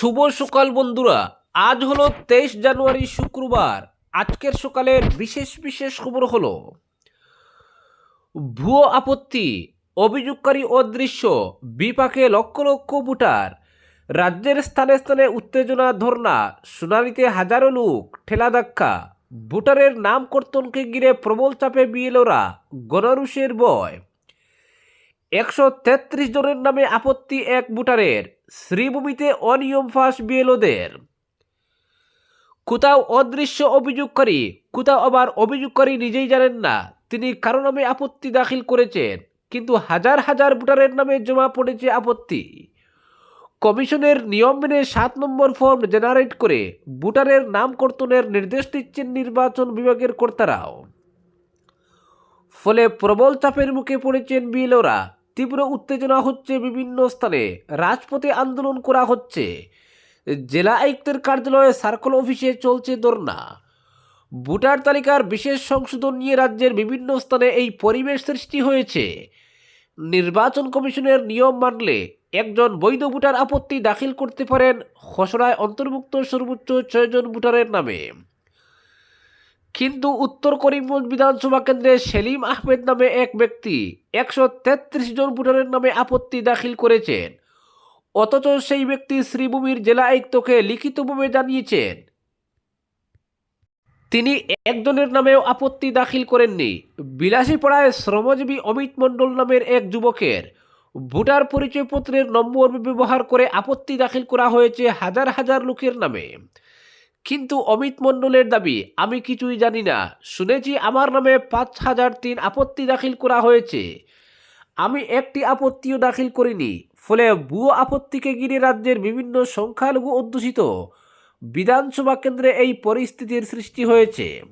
শুভ সকাল বন্ধুরা। আজ হলো তেইশ জানুয়ারি শুক্রবার। আজকের সকালের বিশেষ বিশেষ খবর হলো, ভুয়ো আপত্তি, অভিযোগকারী অদৃশ্য, বিপাকে লক্ষ লক্ষ ভোটার, রাজ্যের স্থানে স্থানে উত্তেজনা ধর্না শুনানিতে হাজারো লোক, ঠেলা ধাক্কা, ভোটারের নাম কর্তনকে ঘিরে প্রবল চাপে বিএলওরা গণরুষের বয় একশো তেত্রিশ জনের নামে আপত্তি এক ভোটারের। শ্রীভূমিতে অনিয়ম ফাঁস বিএলওদের। কোথাও অদৃশ্য অভিযোগকারী, কোথাও আবার অভিযোগকারী নিজেই জানেন না। তিনি কারও নামে আপত্তি দাখিল করেছেন, কিন্তু হাজার হাজার ভোটারের নামে জমা পড়েছে আপত্তি। কমিশনের নিয়ম মেনে সাত নম্বর ফর্ম জেনারেট করে ভোটারের নাম কর্তনের নির্দেশ দিচ্ছেন নির্বাচন বিভাগের কর্তারাও। ফলে প্রবল চাপের মুখে পড়েছেন বিএলওরা। তীব্র উত্তেজনা হচ্ছে বিভিন্ন স্থানে। রাজপথে আন্দোলন করা হচ্ছে। জেলা আয়ুক্তের কার্যালয়ে সার্কল অফিসে চলছে ধর্না ভোটার তালিকার বিশেষ সংশোধন নিয়ে রাজ্যের বিভিন্ন স্থানে এই পরিবেশ সৃষ্টি হয়েছে। নির্বাচন কমিশনের নিয়ম মানলে একজন বৈধ ভোটার আপত্তি দাখিল করতে পারেন খসড়ায় অন্তর্ভুক্ত সর্বোচ্চ ছয়জন ভোটারের নামে। কিন্তু উত্তর করিমগঞ্জ বিধানসভা কেন্দ্রে সেলিম আহমেদ নামে এক ব্যক্তি একশো তেত্রিশ জন ভোটারের নামে আপত্তি দাখিল করেছেন। অথচ সেই ব্যক্তি শ্রীভূমির জেলা আয়ুক্তকে লিখিতভাবে জানিয়েছেন। তিনি একজনের নামেও আপত্তি দাখিল করেননি। বিলাসীপাড়ায় শ্রমজীবী অমিত মণ্ডল নামের এক যুবকের ভোটার পরিচয়পত্রের নম্বর ব্যবহার করে আপত্তি দাখিল করা হয়েছে হাজার হাজার লোকের নামে। কিন্তু অমিত মণ্ডলের দাবি, আমি কিছুই জানি না। শুনেছি আমার নামে পাঁচ হাজার তিন আপত্তি দাখিল করা হয়েছে। আমি একটি আপত্তিও দাখিল করিনি। ফলে ভুয়ো আপত্তিকে ঘিরে রাজ্যের বিভিন্ন সংখ্যালঘু অধ্যুষিত। বিধানসভা কেন্দ্রে এই পরিস্থিতির সৃষ্টি হয়েছে।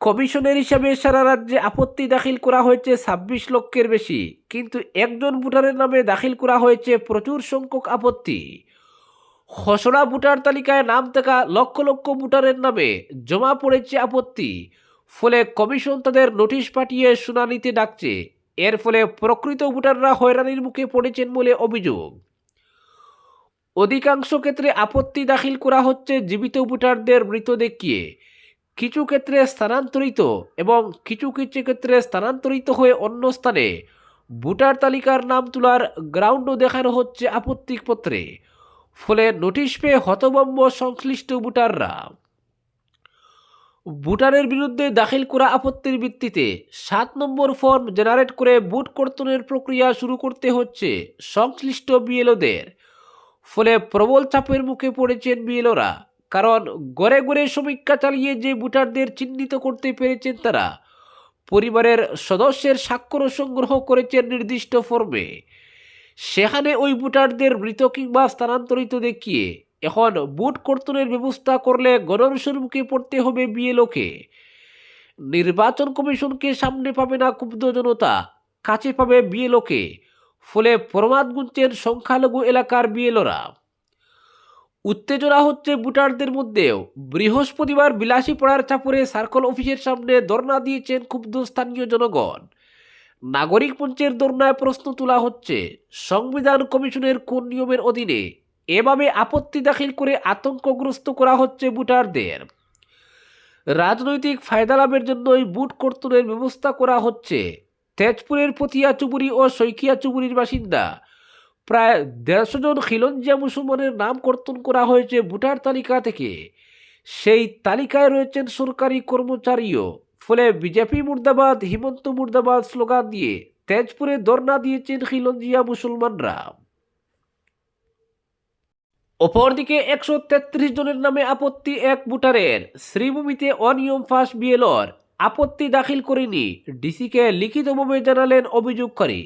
কমিশনের হিসাবে সারা রাজ্যে আপত্তি দাখিল করা হয়েছে ছাব্বিশ লক্ষের বেশি। কিন্তু একজন ভোটারের নামে দাখিল করা হয়েছে প্রচুর সংখ্যক আপত্তি। খসড়া ভোটার তালিকায় নাম থাকা লক্ষ লক্ষ ভোটারের নামে জমা পড়েছে আপত্তি। ফলে কমিশন তাদের নোটিশ পাঠিয়ে শুনানিতে ডাকছে। এর ফলে প্রকৃত ভোটাররা হয়রানির মুখে পড়েছেন বলে অভিযোগ। অধিকাংশ ক্ষেত্রে আপত্তি দাখিল করা হচ্ছে জীবিত ভোটারদের মৃত দেখিয়ে। কিছু ক্ষেত্রে স্থানান্তরিত এবং কিছু কিছু ক্ষেত্রে স্থানান্তরিত হয়ে অন্য স্থানে ভোটার তালিকার নাম তোলার গ্রাউন্ডও দেখানো হচ্ছে আপত্তিপত্রে। ফলে নোটিশ পেয়ে হতভম্ব সংশ্লিষ্ট ভোটাররা। ভোটারের বিরুদ্ধে দাখিল করা আপত্তির ভিত্তিতে সাত নম্বর ফর্ম জেনারেট করে ভোট কর্তনের প্রক্রিয়া শুরু করতে হচ্ছে সংশ্লিষ্ট বিএলওদের। ফলে প্রবল চাপের মুখে পড়েছেন বিএলওরা, কারণ গড়ে গড়ে সমীক্ষা চালিয়ে যে ভোটারদের চিহ্নিত করতে পেরেছেন তারা, পরিবারের সদস্যের স্বাক্ষর সংগ্রহ করেছেন নির্দিষ্ট ফর্মে। সেখানে ওই ভোটারদের মৃত কিংবা স্থানান্তরিত দেখিয়ে এখন বুট কর্তনের ব্যবস্থা করলে গণরসের মুখে পড়তে হবে বিএলওকে নির্বাচন কমিশনকে সামনে পাবে না ক্ষুব্ধ জনতা, কাছে পাবে বিএলওকে ফলে প্রমাদ গুনছেন সংখ্যালঘু এলাকার বিএলওরা উত্তেজনা হচ্ছে ভোটারদের মধ্যেও। বৃহস্পতিবার বিলাসীপাড়ার চাপড়ে সার্কল অফিসের সামনে ধর্ণা দিয়েছেন ক্ষুব্ধ স্থানীয় জনগণ। নাগরিক মঞ্চের ধর্নায় প্রশ্ন তোলা হচ্ছে, সংবিধান কমিশনের কোন নিয়মের অধীনে এভাবে আপত্তি দাখিল করে আতঙ্কগ্রস্ত করা হচ্ছে ভোটারদের? রাজনৈতিক ফায়দা লাভের জন্যই বুট কর্তনের ব্যবস্থা করা হচ্ছে, তেজপুরের পতিয়া চুবুরি ও সৈকিয়া চুবুরির বাসিন্দা। প্রায় দেড়শো জন খিলঞ্জিয়া মুসলমানের নাম কর্তন করা হয়েছে ভোটার তালিকা থেকে। সেই তালিকায় রয়েছেন সরকারি কর্মচারীও। ফলে বিজেপি মুর্দাবাদ, হিমন্ত মুর্দাবাদ স্লোগান দিয়ে তেজপুরে ধর্ণা দিয়েছেন খিলঞ্জিয়া মুসলমানরা। অপরদিকে একশো তেত্রিশ জনের নামে আপত্তি এক ভোটারের। শ্রীভূমিতে অনিয়ম ফাঁস বিএলর আপত্তি দাখিল করেনি। ডিসিকে লিখিতভাবে জানালেন অভিযোগকারী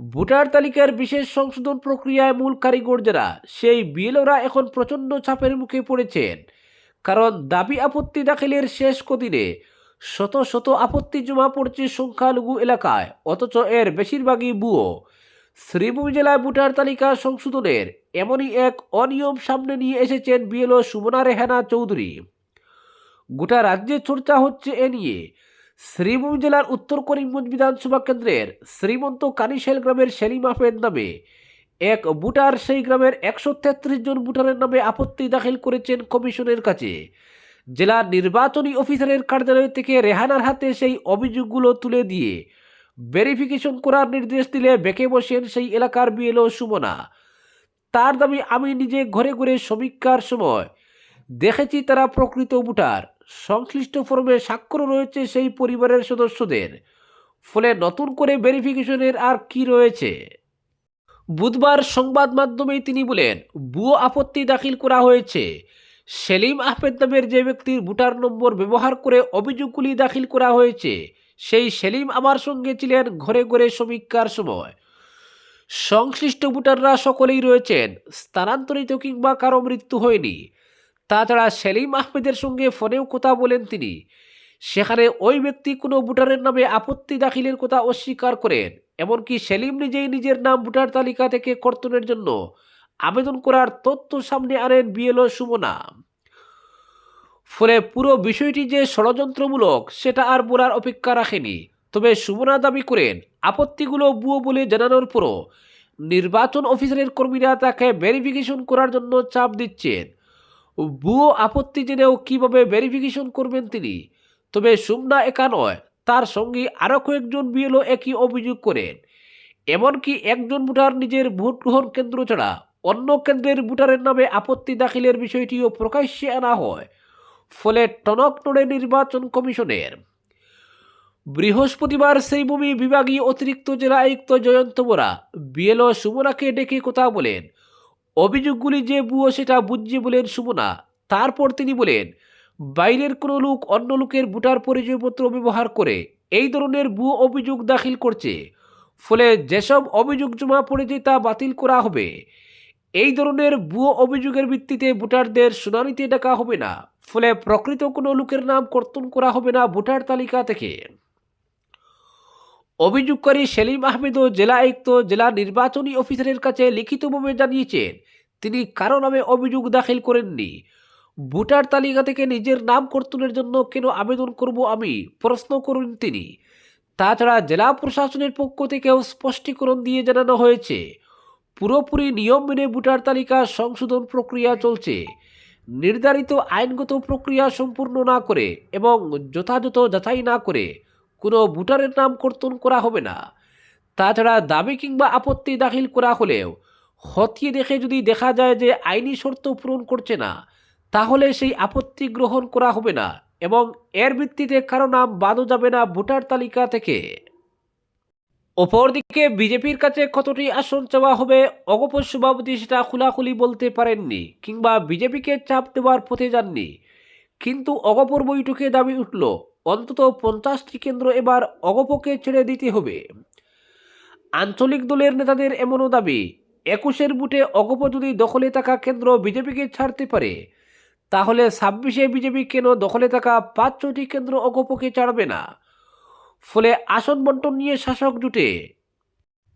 ভোটার তালিকার বিশেষ সংশোধন প্রক্রিয়ায় মূল কারিগর যারা, সেই বিএলওরা এখন প্রচণ্ড চাপের মুখে পড়েছেন। কারণ দাবি আপত্তি দাখিলের শেষ কদিনে শত শত আপত্তি জমা পড়ছে সংখ্যালঘু এলাকায়, অথচ এর বেশিরভাগই বুয়ো। শ্রীভূমি জেলায় ভোটার তালিকা সংশোধনের এমনই এক অনিয়ম সামনে নিয়ে এসেছেন বিএলও সুমনা রেহানা চৌধুরী। গোটা রাজ্যে চর্চা হচ্ছে এ নিয়ে। শ্রীভূমি জেলার উত্তর করিমগঞ্জ বিধানসভা কেন্দ্রের শ্রীমন্ত কানিশেল গ্রামের সেলিম আহমেদ নামে এক ভোটার, সেই গ্রামের একশো তেত্রিশ জন ভোটারের নামে আপত্তি দাখিল করেছেন কমিশনের কাছে। জেলা নির্বাচনী অফিসারের কার্যালয় থেকে রেহানার হাতে সেই অভিযোগগুলো তুলে দিয়ে ভেরিফিকেশন করার নির্দেশ দিলে বেঁকে বসেন সেই এলাকার বিএলও সুমনা। তার দাবি, আমি নিজে ঘরে ঘরে সমীক্ষার সময় দেখেছি তারা প্রকৃত ভোটার। সংশ্লিষ্ট ফর্মে স্বাক্ষর রয়েছে সেই পরিবারের সদস্যদের। ফলে নতুন করে ভেরিফিকেশনের আর কি রয়েছে? বুধবার সংবাদ মাধ্যমে তিনি বলেন, ভুয়ো আপত্তি দাখিল করা হয়েছে। সেলিম আহমেদ নামের যে ব্যক্তির ভোটার নম্বর ব্যবহার করে অভিযোগগুলি দাখিল করা হয়েছে, সেই সেলিম আমার সঙ্গে ছিলেন ঘরে ঘরে সমীক্ষার সময়। সংশ্লিষ্ট ভোটাররা সকলেই রয়েছেন, স্থানান্তরিত কিংবা কারও মৃত্যু হয়নি। তাছাড়া সেলিম আহমেদের সঙ্গে ফোনেও কথা বলেন তিনি। সেখানে ওই ব্যক্তি কোনো ভোটারের নামে আপত্তি দাখিলের কথা অস্বীকার করেন, এমনকি সেলিম নিজেই নিজের নাম ভোটার তালিকা থেকে কর্তনের জন্য আবেদন করার তথ্য সামনে আনেন বিএলও সুমনা। ফলে পুরো বিষয়টি যে ষড়যন্ত্রমূলক, সেটা আর বলার অপেক্ষা রাখেনি। তবে সুমনা দাবি করেন, আপত্তিগুলো বুয়ো বলে জানানোর পরও নির্বাচন অফিসারের কর্মীরা তাকে ভেরিফিকেশন করার জন্য চাপ দিচ্ছেন। ভুয়ো আপত্তি জেনেও কীভাবে ভেরিফিকেশন করবেন তিনি? তবে সুমনা একা নয়, তার সঙ্গে আরও কয়েকজন বিএলও একই অভিযোগ করেন। এমনকি একজন ভোটার নিজের ভোট গ্রহণ কেন্দ্র ছাড়া অন্য কেন্দ্রের ভোটারের নামে আপত্তি দাখিলের বিষয়টিও প্রকাশ্যে আনা হয়, ফলে টনক নড়ে নির্বাচন কমিশনের। বৃহস্পতিবার সেই ভূমি বিভাগীয় অতিরিক্ত জেলা আয়ুক্ত জয়ন্ত বোরা বিএলও সুমনাকে ডেকে কথা বলেন। অভিযোগগুলি যে বুয়ো সেটা বুঝছে বলেন সুমনা। তারপর তিনি বলেন, বাইরের কোনো লোক অন্য লোকের ভোটার পরিচয়পত্র ব্যবহার করে এই ধরনের ভুয়ো অভিযোগ দাখিল করছে, ফলে যেসব অভিযোগ জমা পড়েছে তা বাতিল করা হবে। এই ধরনের ভুয়ো অভিযোগের ভিত্তিতে ভোটারদের শুনানিতে ডাকা হবে না। ফলে প্রকৃত কোনো লোকের নাম কর্তন করা হবে না ভোটার তালিকা থেকে। অভিযোগকারী সেলিম আহমেদ ও জেলা আয়ুক্ত, জেলা নির্বাচনী অফিসারের কাছে লিখিতভাবে জানিয়েছেন, তিনি কারও নামে অভিযোগ দাখিল করেননি। ভোটার তালিকা থেকে নিজের নাম কর্তনের জন্য কেন আবেদন করব আমি প্রশ্ন করুন তিনি। তাছাড়া জেলা প্রশাসনের পক্ষ থেকেও স্পষ্টীকরণ দিয়ে জানানো হয়েছে পুরোপুরি নিয়ম মেনে ভোটার তালিকা সংশোধন প্রক্রিয়া চলছে। নির্ধারিত আইনগত প্রক্রিয়া সম্পূর্ণ না করে এবং যথাযথ যাচাই না করে কোনো ভোটারের নাম কর্তন করা হবে না। তাছাড়া দাবি কিংবা আপত্তি দাখিল করা হলেও হতিয়ে দেখে যদি দেখা যায় যে আইনি শর্ত পূরণ করছে না, তাহলে সেই আপত্তি গ্রহণ করা হবে না এবং এর ভিত্তিতে কারও নাম বাদও যাবে না ভোটার তালিকা থেকে। অপরদিকে বিজেপির কাছে কতটি আসন চাওয়া হবে অগপ সভাপতি সেটা খোলাখুলি বলতে পারেননি কিংবা বিজেপিকে চাপ দেওয়ার পথে যাননি। কিন্তু অগপর বৈঠকে দাবি উঠল, অন্তত পঞ্চাশটি কেন্দ্র এবার অগপকে ছেড়ে দিতে হবে। আঞ্চলিক দলের নেতাদের এমনও দাবি, একুশের বুটে অগপ যদি দখলে থাকা কেন্দ্র বিজেপিকে ছাড়তে পারে, তাহলে ছাব্বিশে বিজেপি কেন দখলে থাকা পাঁচ ছটি কেন্দ্র অগপকে ছাড়বে না? ফলে আসন বন্টন নিয়ে শাসক জুটে।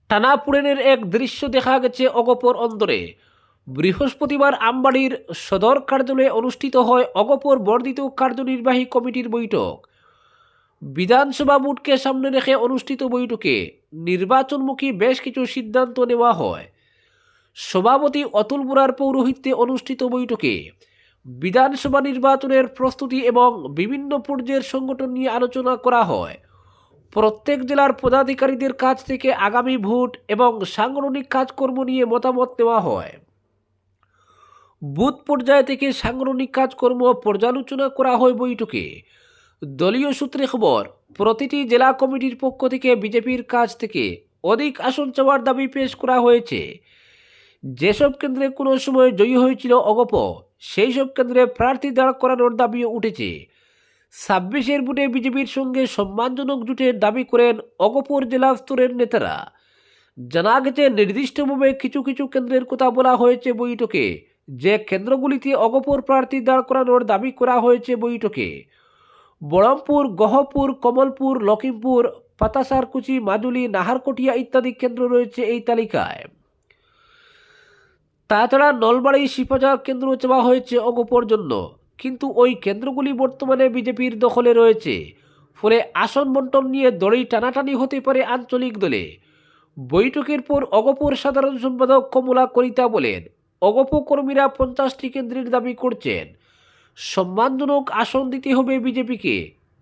টানাপুরেনের এক দৃশ্য দেখা গেছে অগপর অন্দরে। বৃহস্পতিবার আমবাড়ির সদর কার্যালয়ে অনুষ্ঠিত হয় অগপর বর্ধিত কার্যনির্বাহী কমিটির বৈঠক। বিধানসভা বুটকে সামনে রেখে অনুষ্ঠিত বৈঠকে নির্বাচনমুখী বেশ কিছু সিদ্ধান্ত নেওয়া হয়। সভাপতি অতুল বোরার পৌরোহিত্যে অনুষ্ঠিত বৈঠকে বিধানসভা নির্বাচনের প্রস্তুতি এবং বিভিন্ন পর্যায়ের সংগঠন নিয়ে আলোচনা করা হয়। প্রত্যেক জেলার পদাধিকারীদের কাছ থেকে আগামী ভোট এবং সাংগঠনিক কাজকর্ম নিয়ে মতামত নেওয়া হয়। বুথ পর্যায় থেকে সাংগঠনিক কাজকর্ম পর্যালোচনা করা হয় বৈঠকে। দলীয় সূত্রে খবর, প্রতিটি জেলা কমিটির পক্ষ থেকে বিজেপির কাছ থেকে অধিক আসন চাওয়ার দাবি পেশ করা হয়েছে। যেসব কেন্দ্রে কোনো সময় জয়ী হয়েছিল অগপ সেই সব কেন্দ্রে প্রার্থী দাঁড় করানোর দাবিও উঠেছে। ছাব্বিশের বুটে বিজেপির সঙ্গে সম্মানজনক জুটের দাবি করেন অগপর জেলা স্তরের নেতারা। জানা গেছে, নির্দিষ্টভাবে কিছু কিছু কেন্দ্রের কথা বলা হয়েছে বৈঠকে। যে কেন্দ্রগুলিতে অগপর প্রার্থী দাঁড় করানোর দাবি করা হয়েছে বৈঠকে। বড়মপুর গহপুর, কমলপুর, লখিমপুর পাতাসারকুচি মাজুলি নাহারকটিয়া ইত্যাদি কেন্দ্র রয়েছে এই তালিকায়। তাছাড়া নলবাড়ি শিপাজা কেন্দ্র চাওয়া হয়েছে অগপর জন্য। কিন্তু ওই কেন্দ্রগুলি বর্তমানে বিজেপির দখলে রয়েছে। ফলে আসন বন্টন নিয়ে দড়ি টানাটানি হতে পারে আঞ্চলিক দলে। বৈঠকের পর অগপুর সাধারণ সম্পাদক কমলা কলিতা বলেন অগপ কর্মীরা পঞ্চাশটি কেন্দ্রের দাবি করছেন। সম্মানজনক আসন দিতে হবে বিজেপিকে।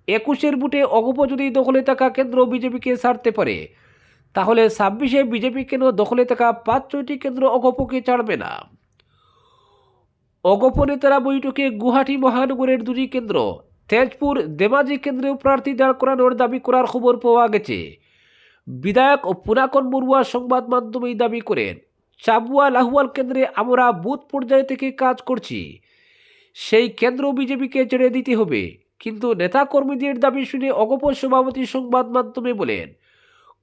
একুশের বুটে অগপ যদি দখলে থাকা কেন্দ্র বিজেপিকে ছাড়তে পারে, তাহলে ছাব্বিশে বিজেপি কেন দখলে থাকা পাঁচ ছয়টি কেন্দ্র অগপকে ছাড়বে না? অগপ নেতারা বৈঠকে গুয়াহাটি মহানগরের দুটি কেন্দ্র, তেজপুর দেমাজি কেন্দ্রেও প্রার্থী দাঁড় করানোর দাবি করার খবর পাওয়া গেছে। বিধায়ক পুনাকন বড়ুয়া সংবাদ মাধ্যমে এই দাবি করেন, চাবুয়া লাহুয়াল কেন্দ্রে আমরা বুথ পর্যায় থেকে কাজ করছি। সেই কেন্দ্র বিজেপিকে ছেড়ে দিতে হবে। কিন্তু নেতা কর্মীদের দাবি শুনে অগপ সভাপতি সংবাদ মাধ্যমে বলেন,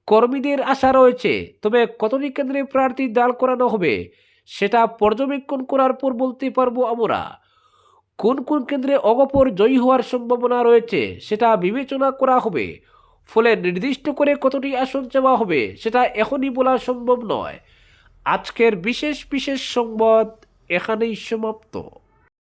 কর্মীদের আশা রয়েছে, তবে কতটি কেন্দ্রে প্রার্থী দাঁড় করানো হবে? সেটা পর্যবেক্ষণ করার পর বলতে পারব আমরা। কোন কোন কেন্দ্রে অগপর জয়ী হওয়ার সম্ভাবনা রয়েছে সেটা বিবেচনা করা হবে। ফলে নির্দিষ্ট করে কতটি আসন চাওয়া হবে সেটা এখনই বলা সম্ভব নয়। আজকের বিশেষ বিশেষ সংবাদ এখানেই সমাপ্ত।